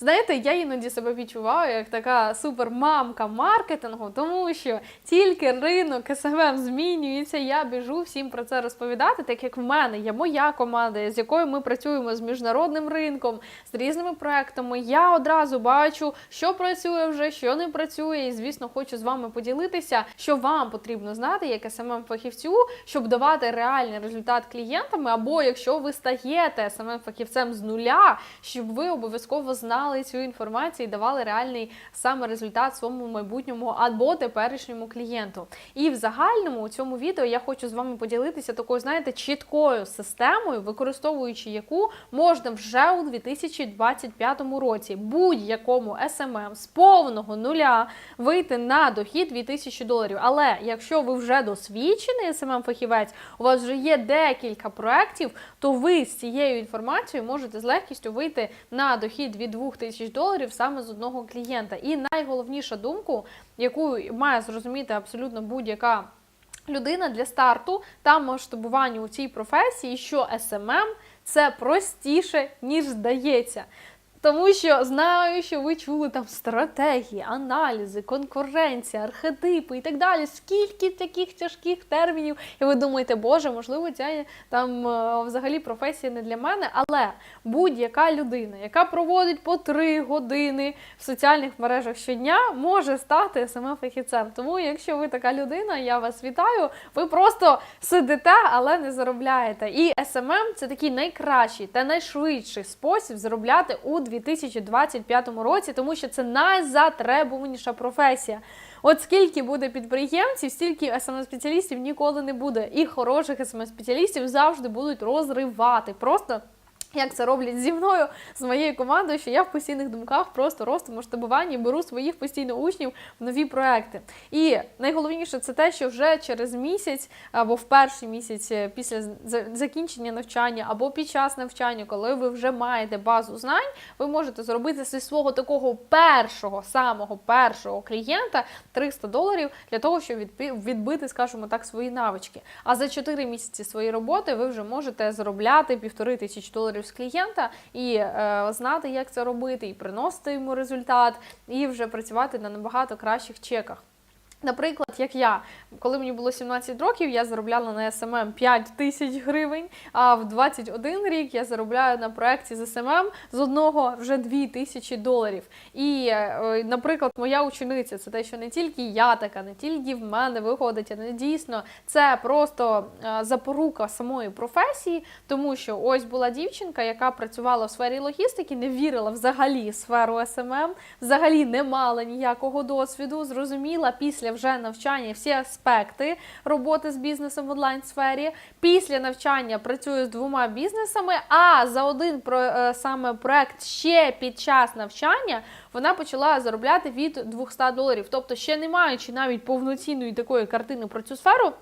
Знаєте, я іноді себе відчуваю як така супермамка маркетингу, тому що тільки ринок СММ змінюється, я біжу всім про це розповідати, так як в мене є моя команда, з якою ми працюємо з міжнародним ринком, з різними проектами. Я одразу бачу, що працює вже, що не працює, і звісно, хочу з вами поділитися, що вам потрібно знати як smm фахівцю, щоб давати реальний результат клієнтами, або якщо ви стаєте smm фахівцем з нуля, щоб ви обов'язково знали цю інформацію і давали реальний саме результат своєму майбутньому або теперішньому клієнту. І в загальному у цьому відео я хочу з вами поділитися такою, знаєте, чіткою системою, використовуючи яку можна вже у 2025 році будь-якому SMM з повного нуля вийти на дохід 2000 доларів. Але якщо ви вже досвідчений smm фахівець у вас вже є декілька проєктів, то ви з цією інформацією можете з легкістю вийти на дохід від 2000 доларів саме з одного клієнта. І найголовніша думку, яку має зрозуміти абсолютно будь-яка. Людина для старту та масштабування у цій професії, що SMM – це простіше, ніж здається. Тому що знаю, що ви чули там стратегії, аналізи, конкуренція, архетипи і так далі. Скільки таких тяжких термінів, і ви думаєте, боже, можливо, ця там е, взагалі професія не для мене. Але будь-яка людина, яка проводить по три години в соціальних мережах щодня, може стати саме фахівцем. Тому, якщо ви така людина, я вас вітаю. Ви просто сидите, але не заробляєте. І SMM – це такий найкращий та найшвидший спосіб заробляти у 2025 році, тому що це найзатребуваніша професія. От скільки буде підприємців, стільки СММ-спеціалістів ніколи не буде. І хороших СММ-спеціалістів завжди будуть розривати. Просто як це роблять зі мною, з моєю командою, що я в постійних думках просто росту масштабування беру своїх постійно учнів в нові проекти. І найголовніше це те, що вже через місяць або в перший місяць після закінчення навчання, або під час навчання, коли ви вже маєте базу знань, ви можете зробити зі свого такого першого, самого першого клієнта 300 доларів для того, щоб відбити, скажімо так, свої навички. А за 4 місяці своєї роботи ви вже можете заробляти півтори тисячі доларів з клієнта і е, знати, як це робити, і приносити йому результат, і вже працювати на набагато кращих чеках. Наприклад, як я, коли мені було 17 років, я заробляла на SMM 5 тисяч гривень, а в 21 рік я заробляю на проєкті з SMM з одного вже 2 тисячі доларів. І, е, наприклад, моя учениця, це те, що не тільки я така, не тільки в мене виходить, а не дійсно, це просто е, запорука самої професії, тому що ось була дівчинка, яка працювала в сфері логістики, не вірила взагалі в сферу SMM, взагалі не мала ніякого досвіду, зрозуміла після вже навчання всі аспекти роботи з бізнесом в онлайн сфері. Після навчання працюю з двома бізнесами. А за один про е, саме проект ще під час навчання вона почала заробляти від 200 доларів. Тобто, ще не маючи навіть повноцінної такої картини про цю сферу.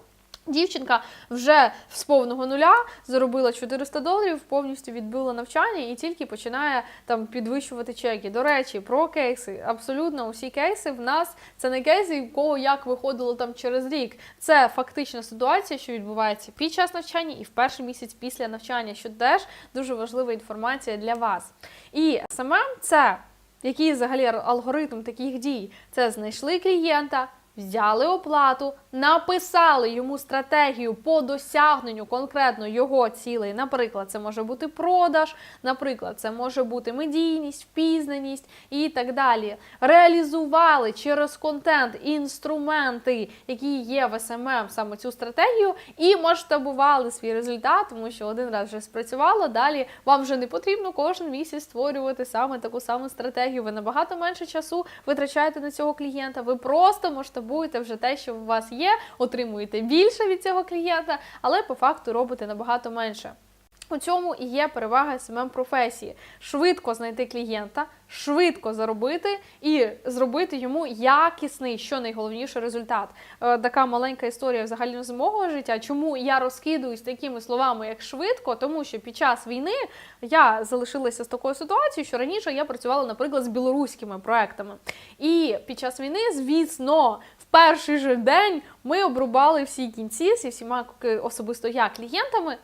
Дівчинка вже з повного нуля заробила 400 доларів, повністю відбила навчання і тільки починає там підвищувати чеки. До речі, про кейси. Абсолютно усі кейси в нас це не кейси, в кого як виходило там через рік. Це фактична ситуація, що відбувається під час навчання і в перший місяць після навчання, що теж дуже важлива інформація для вас. І саме це який взагалі алгоритм таких дій? Це знайшли клієнта. Взяли оплату, написали йому стратегію по досягненню конкретно його цілей. Наприклад, це може бути продаж, наприклад, це може бути медійність, впізнаність і так далі. Реалізували через контент інструменти, які є в СММ, саме цю стратегію, і масштабували свій результат, тому що один раз вже спрацювало. Далі вам вже не потрібно кожен місяць створювати саме таку саму стратегію. Ви набагато менше часу витрачаєте на цього клієнта. Ви просто масштабуєте вже те, що у вас є, отримуєте більше від цього клієнта, але по факту робите набагато менше. У цьому і є перевага smm професії: швидко знайти клієнта, швидко заробити і зробити йому якісний, що найголовніше, результат. Е, така маленька історія взагалі з мого життя. Чому я розкидуюсь такими словами, як швидко? Тому що під час війни я залишилася з такою ситуацією, що раніше я працювала, наприклад, з білоруськими проектами. І під час війни, звісно, перший же день ми обрубали всі кінці зі всіма особисто я клієнтами.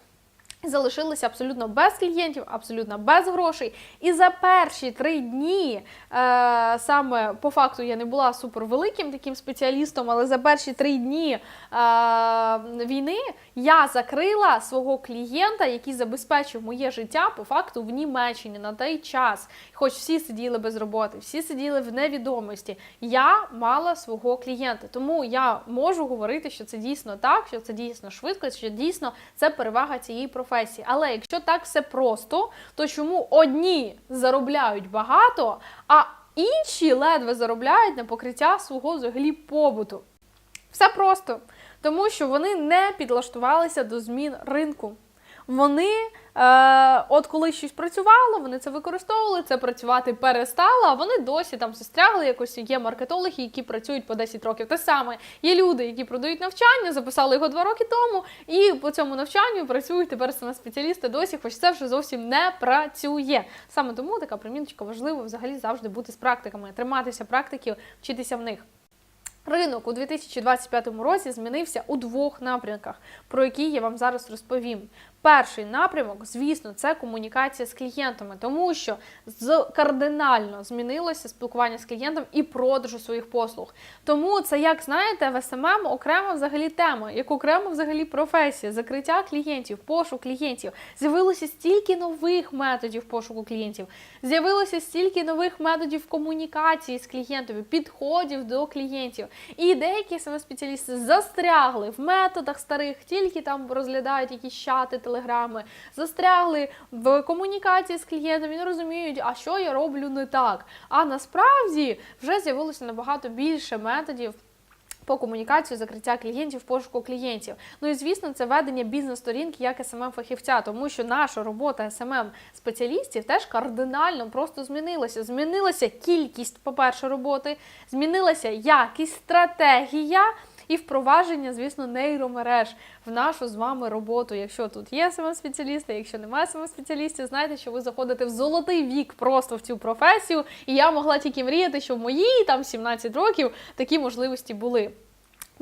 Залишилися абсолютно без клієнтів, абсолютно без грошей. І за перші три дні, е, саме по факту, я не була супервеликим таким спеціалістом, але за перші три дні е, війни я закрила свого клієнта, який забезпечив моє життя по факту в Німеччині на той час. Хоч всі сиділи без роботи, всі сиділи в невідомості. Я мала свого клієнта. Тому я можу говорити, що це дійсно так, що це дійсно швидко, що дійсно це перевага цієї професії. Але якщо так все просто, то чому одні заробляють багато, а інші ледве заробляють на покриття свого взагалі побуту? Все просто, тому що вони не підлаштувалися до змін ринку. Вони, е, от коли щось працювало, вони це використовували, це працювати перестало, а вони досі там застрягли. Якось є маркетологи, які працюють по 10 років. Те саме є люди, які продають навчання, записали його 2 роки тому, і по цьому навчанню працюють тепер саме спеціалісти досі, хоч це вже зовсім не працює. Саме тому така приміночка важлива взагалі завжди бути з практиками, триматися практиків, вчитися в них. Ринок у 2025 році змінився у двох напрямках, про які я вам зараз розповім. Перший напрямок, звісно, це комунікація з клієнтами, тому що кардинально змінилося спілкування з клієнтом і продажу своїх послуг. Тому це, як знаєте, в СММ окрема взагалі тема, як окрема взагалі професія, закриття клієнтів, пошук клієнтів. З'явилося стільки нових методів пошуку клієнтів, з'явилося стільки нових методів комунікації з клієнтами, підходів до клієнтів. І деякі саме спеціалісти застрягли в методах старих, тільки там розглядають якісь чати, телеграми, застрягли в комунікації з клієнтом і не розуміють, а що я роблю не так. А насправді вже з'явилося набагато більше методів. По комунікацію, закриття клієнтів, пошуку клієнтів. Ну і звісно, це ведення бізнес-сторінки як смм фахівця тому що наша робота смм спеціалістів теж кардинально просто змінилася. Змінилася кількість, по-перше, роботи, змінилася якість, стратегія. І впровадження, звісно, нейромереж в нашу з вами роботу. Якщо тут є саме спеціалісти, якщо немає саме спеціалістів, знайте, що ви заходите в золотий вік просто в цю професію. І я могла тільки мріяти, що в моїй там 17 років такі можливості були.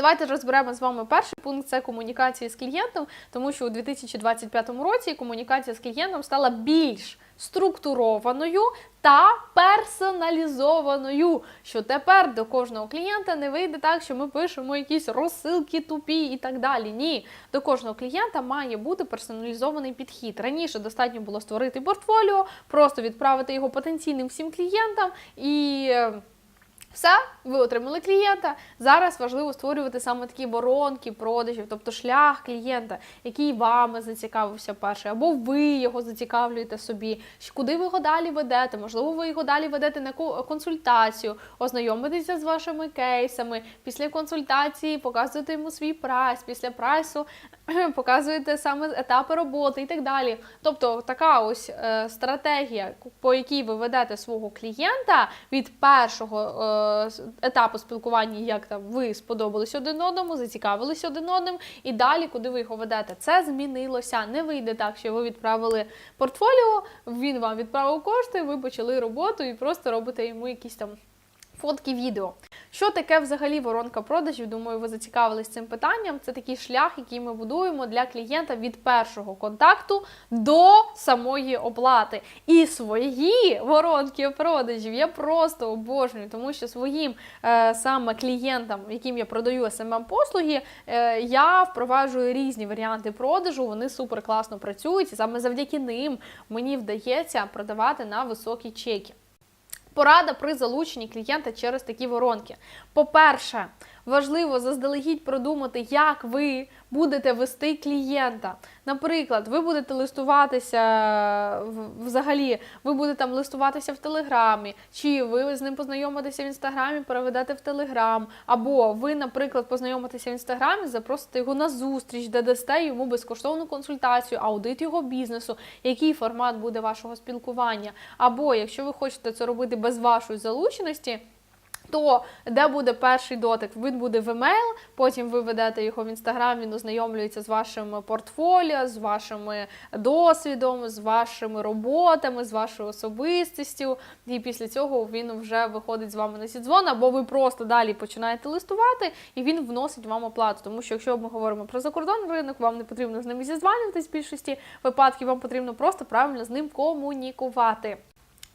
Давайте розберемо з вами перший пункт це комунікація з клієнтом, тому що у 2025 році комунікація з клієнтом стала більш структурованою та персоналізованою. Що тепер до кожного клієнта не вийде так, що ми пишемо якісь розсилки тупі і так далі. Ні, до кожного клієнта має бути персоналізований підхід. Раніше достатньо було створити портфоліо, просто відправити його потенційним всім клієнтам і. Все, ви отримали клієнта. Зараз важливо створювати саме такі воронки продажів, тобто шлях клієнта, який вами зацікавився перший, або ви його зацікавлюєте собі. Куди ви його далі ведете? Можливо, ви його далі ведете на консультацію, ознайомитеся з вашими кейсами. Після консультації показуєте йому свій прайс, після прайсу показуєте саме етапи роботи і так далі. Тобто така ось е, стратегія, по якій ви ведете свого клієнта від першого е, етапу спілкування, як там ви сподобались один одному, зацікавились один одним, і далі, куди ви його ведете. Це змінилося. Не вийде так, що ви відправили портфоліо, він вам відправив кошти, ви почали роботу і просто робите йому якісь там. Фотки, відео. Що таке взагалі воронка продажів? Думаю, ви зацікавились цим питанням. Це такий шлях, який ми будуємо для клієнта від першого контакту до самої оплати. І свої воронки продажів я просто обожнюю, тому що своїм е, саме клієнтам, яким я продаю smm послуги, е, я впроваджую різні варіанти продажу. Вони супер класно працюють, і саме завдяки ним мені вдається продавати на високі чеки. Порада при залученні клієнта через такі воронки. По-перше, важливо заздалегідь продумати, як ви будете вести клієнта. Наприклад, ви будете листуватися взагалі, ви будете там листуватися в Телеграмі, чи ви з ним познайомитеся в інстаграмі, переведете в Телеграм, або ви, наприклад, познайомитеся в інстаграмі, запросите його на зустріч, де дасте йому безкоштовну консультацію, аудит його бізнесу, який формат буде вашого спілкування. Або якщо ви хочете це робити без вашої залученості. То де буде перший дотик? Він буде в емейл, потім ви ведете його в інстаграм, він ознайомлюється з вашим портфоліо, з вашими досвідом, з вашими роботами, з вашою особистістю. І після цього він вже виходить з вами на сідзвон, або ви просто далі починаєте листувати, і він вносить вам оплату. Тому що якщо ми говоримо про закордонний ринок, вам не потрібно з ними зізванюватись в більшості випадків, вам потрібно просто правильно з ним комунікувати.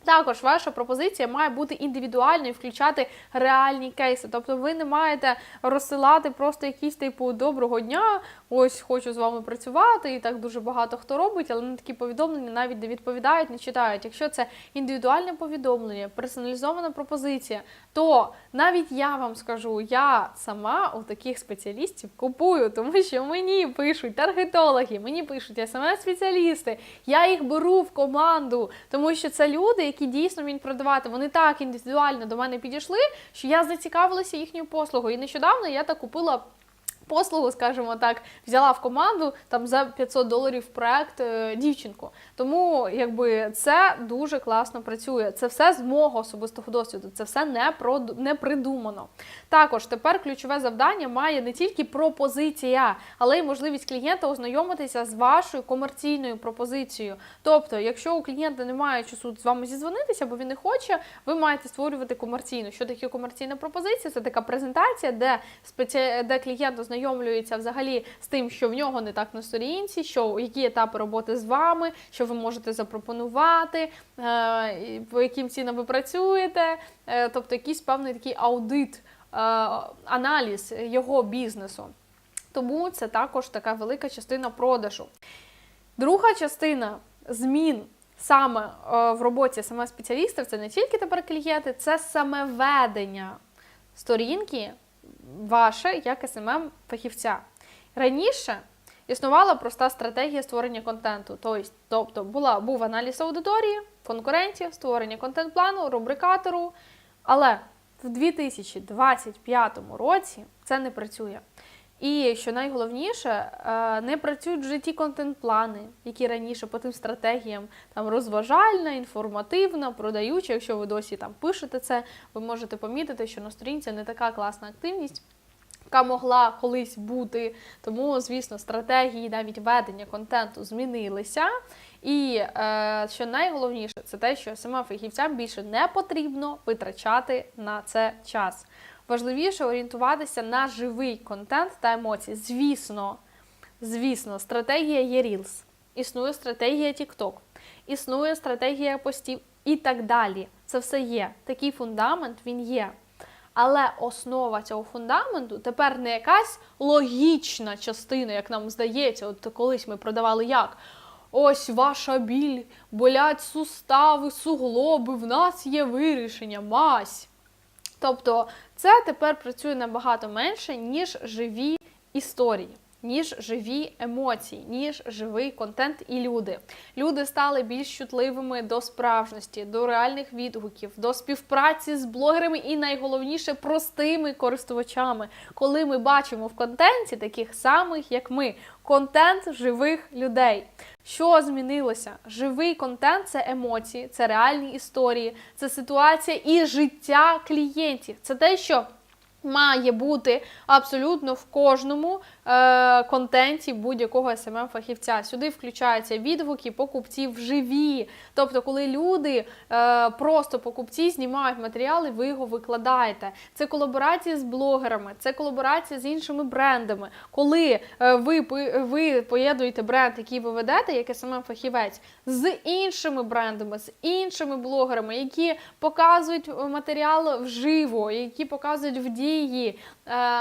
Також ваша пропозиція має бути індивідуальною, і включати реальні кейси. Тобто ви не маєте розсилати просто якісь типу доброго дня, ось хочу з вами працювати, і так дуже багато хто робить, але на такі повідомлення навіть не відповідають, не читають. Якщо це індивідуальне повідомлення, персоналізована пропозиція, то навіть я вам скажу, я сама у таких спеціалістів купую, тому що мені пишуть таргетологи, мені пишуть смс-спеціалісти, я їх беру в команду, тому що це люди, які дійсно він продавати. Вони так індивідуально до мене підійшли, що я зацікавилася їхньою послугою. І нещодавно я так купила. Послугу, скажімо так, взяла в команду там за 500 доларів проект е, дівчинку. Тому якби це дуже класно працює. Це все з мого особистого досвіду. Це все не про не придумано. Також тепер ключове завдання має не тільки пропозиція, але й можливість клієнта ознайомитися з вашою комерційною пропозицією. Тобто, якщо у клієнта немає часу з вами зізвонитися, бо він не хоче, ви маєте створювати комерційну. Що таке комерційна пропозиція? Це така презентація, де спеці... клієнт ознайомлюється взагалі з тим, що в нього не так на сторінці, що які етапи роботи з вами, що ви можете запропонувати, е, по яким цінам ви працюєте, е, тобто якийсь певний такий аудит, е, аналіз його бізнесу. Тому це також така велика частина продажу. Друга частина змін саме в роботі саме спеціалістів це не тільки тепер клієнти, це саме ведення сторінки ваше як СММ фахівця. Раніше існувала проста стратегія створення контенту. Тобто, тобто була, був аналіз аудиторії, конкурентів, створення контент-плану, рубрикатору. Але в 2025 році це не працює. І що найголовніше, е, не працюють в житті контент-плани, які раніше по тим стратегіям там розважальна, інформативна, продаюча. Якщо ви досі там пишете це, ви можете помітити, що на сторінці не така класна активність. Яка могла колись бути, тому, звісно, стратегії навіть ведення контенту змінилися. І е, що найголовніше, це те, що сама фахівцям більше не потрібно витрачати на це час. Важливіше орієнтуватися на живий контент та емоції. Звісно, звісно, стратегія є Reels, існує стратегія TikTok, існує стратегія постів і так далі. Це все є. Такий фундамент він є. Але основа цього фундаменту тепер не якась логічна частина, як нам здається. От колись ми продавали як. Ось ваша біль, болять сустави, суглоби, в нас є вирішення, мась. Тобто це тепер працює набагато менше, ніж живі історії, ніж живі емоції, ніж живий контент і люди. Люди стали більш чутливими до справжності, до реальних відгуків, до співпраці з блогерами і найголовніше простими користувачами, коли ми бачимо в контенті таких самих, як ми. Контент живих людей. Що змінилося? Живий контент це емоції, це реальні історії, це ситуація і життя клієнтів. Це те, що має бути абсолютно в кожному е, контенті будь-якого smm фахівця Сюди включаються відгуки покупців живі. Тобто, коли люди е, просто покупці знімають матеріали, ви його викладаєте. Це колаборації з блогерами, це колаборація з іншими брендами. Коли е, ви ви поєднуєте бренд, який ви ведете, як smm фахівець з іншими брендами, з іншими блогерами, які показують матеріал вживо, які показують в дії, е,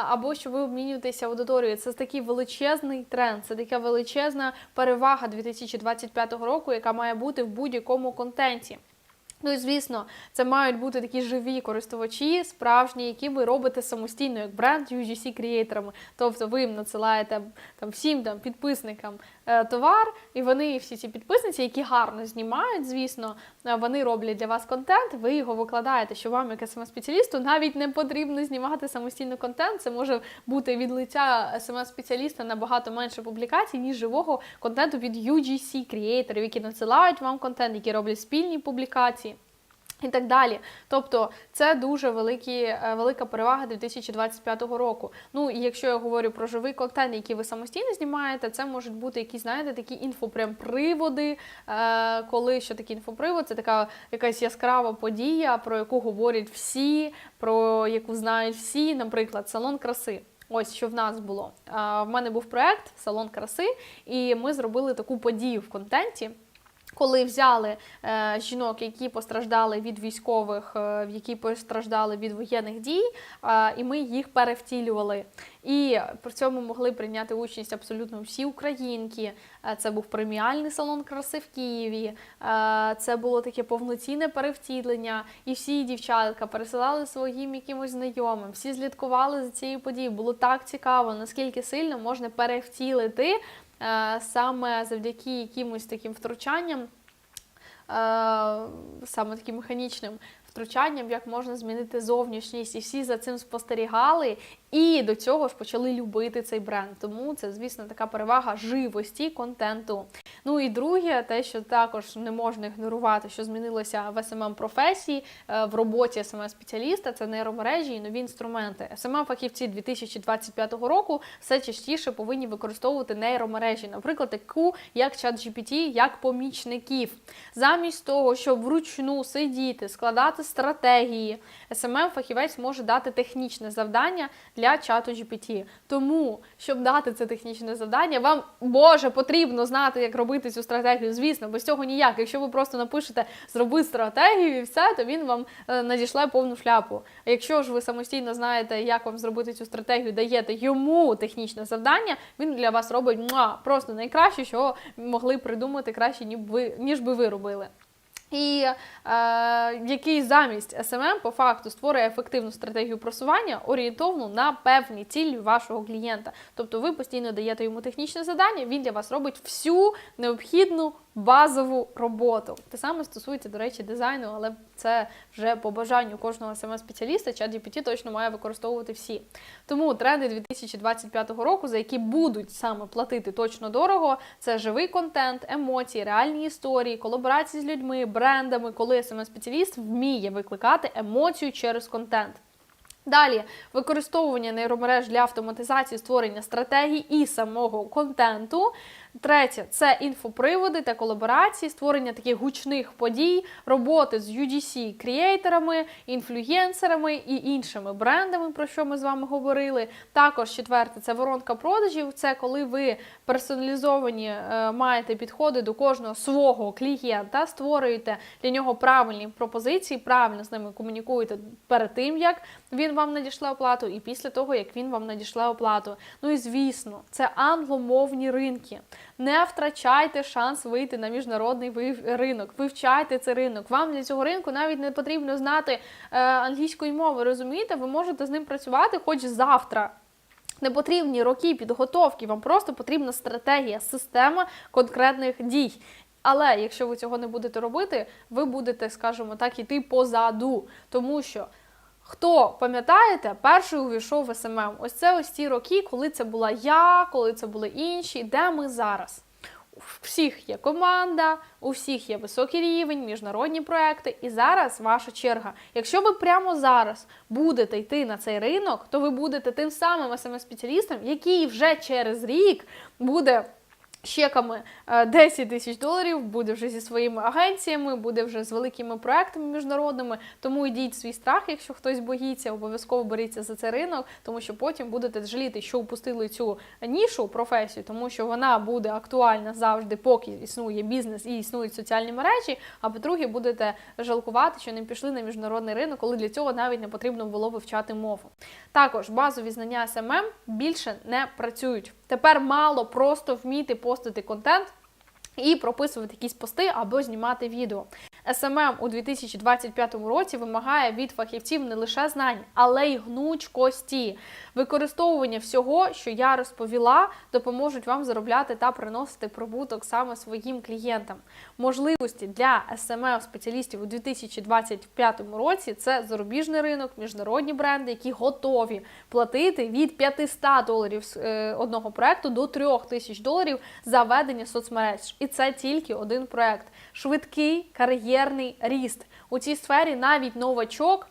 або що ви обмінюєтеся аудиторією. Це такий величезний тренд, це така величезна перевага 2025 року, яка має бути в будь-якому контенті. Ну і звісно, це мають бути такі живі користувачі, справжні, які ви робите самостійно, як бренд UGC креаторами. Тобто ви їм надсилаєте там всім там підписникам товар, і вони всі ці підписниці, які гарно знімають, звісно, е, вони роблять для вас контент. Ви його викладаєте, що вам, як смс-спеціалісту, навіть не потрібно знімати самостійно контент. Це може бути від лиця смс-спеціаліста набагато менше публікацій, ніж живого контенту від UGC креаторів які надсилають вам контент, які роблять спільні публікації. І так далі. Тобто це дуже великі, е, велика перевага 2025 року. Ну і якщо я говорю про живий контент, який ви самостійно знімаєте, це можуть бути якісь, знаєте, такі інфопрям-приводи. Е, коли що таке інфопривод, це така якась яскрава подія, про яку говорять всі, про яку знають всі, наприклад, салон краси. Ось що в нас було. Е, в мене був проект Салон краси, і ми зробили таку подію в контенті. Коли взяли е, жінок, які постраждали від військових, е, які постраждали від воєнних дій, е, і ми їх перевтілювали. І при цьому могли прийняти участь абсолютно всі українки. Е, Це був преміальний салон краси в Києві. е, Це було таке повноцінне перевтілення. І всі дівчатка пересилали своїм якимось знайомим. Всі слідкували за цією подією. Було так цікаво, наскільки сильно можна перевтілити саме завдяки якимось таким втручанням, е, саме таким механічним втручанням, як можна змінити зовнішність, і всі за цим спостерігали, і до цього ж почали любити цей бренд. Тому це, звісно, така перевага живості контенту. Ну і друге, те, що також не можна ігнорувати, що змінилося в smm професії е, в роботі smm спеціаліста це нейромережі і нові інструменти. smm фахівці 2025 року все частіше повинні використовувати нейромережі, наприклад, таку як ChatGPT, як помічників. Замість того, щоб вручну сидіти, складати стратегії, smm фахівець може дати технічне завдання для чату GPT. Тому, щоб дати це технічне завдання, вам Боже потрібно знати, як робити цю стратегію. Звісно, без цього ніяк. Якщо ви просто напишете зроби стратегію і все, то він вам е, надішле повну шляпу. А якщо ж ви самостійно знаєте, як вам зробити цю стратегію, даєте йому технічне завдання, він для вас робить муа, просто найкраще, що могли придумати краще, ніж би ви робили. І е, який замість SMM по факту створює ефективну стратегію просування, орієнтовну на певні цілі вашого клієнта. Тобто ви постійно даєте йому технічне завдання, він для вас робить всю необхідну базову роботу. Те саме стосується, до речі, дизайну, але це вже по бажанню кожного smm спеціаліста ChatGPT точно має використовувати всі. Тому тренди 2025 року, за які будуть саме платити точно дорого, це живий контент, емоції, реальні історії, колаборації з людьми, брендами, коли smm спеціаліст вміє викликати емоцію через контент. Далі використовування нейромереж для автоматизації створення стратегій і самого контенту. Третє це інфоприводи та колаборації, створення таких гучних подій, роботи з UGC креаторами, інфлюєнсерами і іншими брендами, про що ми з вами говорили. Також четверте це воронка продажів. Це коли ви персоналізовані е, маєте підходи до кожного свого клієнта, створюєте для нього правильні пропозиції, правильно з ними комунікуєте перед тим, як він вам надішле оплату, і після того, як він вам надішле оплату. Ну і звісно, це англомовні ринки. Не втрачайте шанс вийти на міжнародний ринок. Вивчайте цей ринок. Вам для цього ринку навіть не потрібно знати е, англійської мови. Розумієте, ви можете з ним працювати хоч завтра. Не потрібні роки підготовки, вам просто потрібна стратегія, система конкретних дій. Але якщо ви цього не будете робити, ви будете, скажімо так, іти позаду. Тому що хто пам'ятаєте, перший увійшов в СММ. Ось це ось ті роки, коли це була я, коли це були інші. Де ми зараз? У всіх є команда, у всіх є високий рівень, міжнародні проекти. І зараз ваша черга. Якщо ви прямо зараз будете йти на цей ринок, то ви будете тим самим sms-спеціалістом, який вже через рік буде. З Чеками е, 10 тисяч доларів буде вже зі своїми агенціями, буде вже з великими проектами міжнародними. Тому йдіть свій страх, якщо хтось боїться, обов'язково беріться за цей ринок, тому що потім будете жаліти, що упустили цю нішу професію, тому що вона буде актуальна завжди, поки існує бізнес і існують соціальні мережі. А по-друге, будете жалкувати, що не пішли на міжнародний ринок, коли для цього навіть не потрібно було вивчати мову. Також базові знання SMM більше не працюють. Тепер мало просто вміти постити контент і прописувати якісь пости або знімати відео. SMM у 2025 році вимагає від фахівців не лише знань, але й гнучкості. Використовування всього, що я розповіла, допоможуть вам заробляти та приносити прибуток саме своїм клієнтам. Можливості для SMM спеціалістів у 2025 році це зарубіжний ринок, міжнародні бренди, які готові платити від 500 доларів з е, одного проекту до 3000 доларів за ведення соцмереж. І це тільки один проект. Швидкий кар'єрний ріст. У цій сфері навіть новачок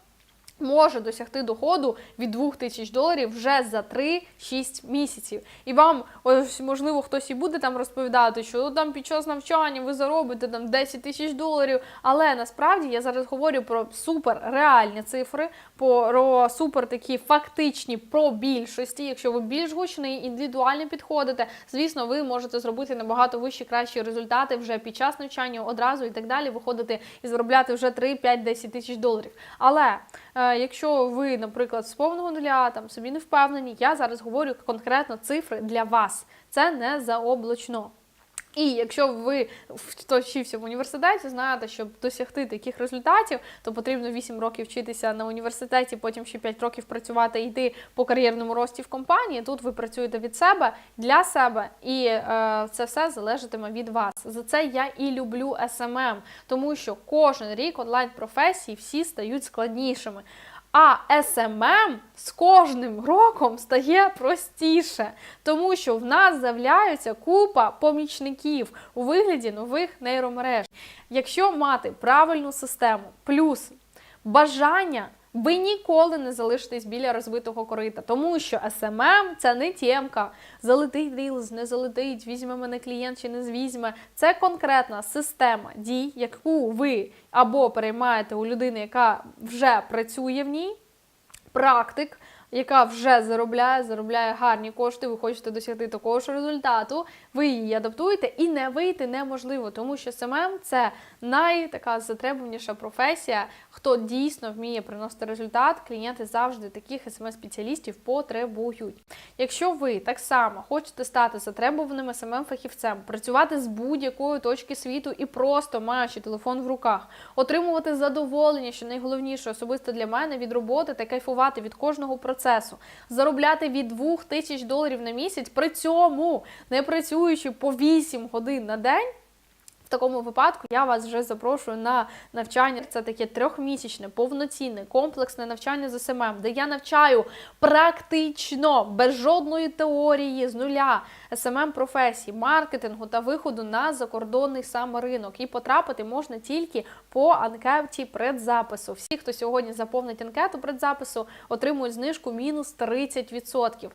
може досягти доходу від 2000 доларів вже за 3-6 місяців. І вам, ось, можливо, хтось і буде там розповідати, що ну, там під час навчання ви заробите там 10 тисяч доларів. Але насправді я зараз говорю про супер реальні цифри, про супер такі фактичні про більшості. Якщо ви більш гучний, індивідуально підходите, звісно, ви можете зробити набагато вищі, кращі результати вже під час навчання одразу і так далі. Виходити і заробляти вже 3, 5, 10 тисяч доларів. Але е, якщо ви, наприклад, з повного нуля там собі не впевнені, я зараз говорю конкретно цифри для вас. Це не заоблачно. І якщо ви вчився в університеті, знаєте, щоб досягти таких результатів, то потрібно 8 років вчитися на університеті, потім ще 5 років працювати і йти по кар'єрному рості в компанії. Тут ви працюєте від себе для себе, і е, це все залежатиме від вас. За це я і люблю SMM, тому що кожен рік онлайн професії всі стають складнішими. А СММ з кожним роком стає простіше, тому що в нас з'являються купа помічників у вигляді нових нейромереж. Якщо мати правильну систему, плюс бажання. Ви ніколи не залишитесь біля розбитого корита, тому що СММ – це не тємка. Залетить рілз, не залетить, візьме мене клієнт чи не звізьме. Це конкретна система дій, яку ви або переймаєте у людини, яка вже працює в ній, практик, яка вже заробляє, заробляє гарні кошти, ви хочете досягти такого ж результату, ви її адаптуєте і не вийти неможливо, тому що СММ – це найтака затребуваніша професія. Хто дійсно вміє приносити результат, клієнти завжди таких СММ-спеціалістів потребують. Якщо ви так само хочете стати затребуваним СММ-фахівцем, працювати з будь-якої точки світу і просто маючи телефон в руках, отримувати задоволення, що найголовніше особисто для мене від роботи та кайфувати від кожного процесу, заробляти від 2000 доларів на місяць, при цьому не працюючи по 8 годин на день. Такому випадку я вас вже запрошую на навчання. Це таке трьохмісячне, повноцінне, комплексне навчання з СММ, де я навчаю практично, без жодної теорії з нуля СММ професії, маркетингу та виходу на закордонний саме ринок. І потрапити можна тільки по анкеті предзапису. Всі, хто сьогодні заповнить анкету предзапису, отримують знижку мінус 30%.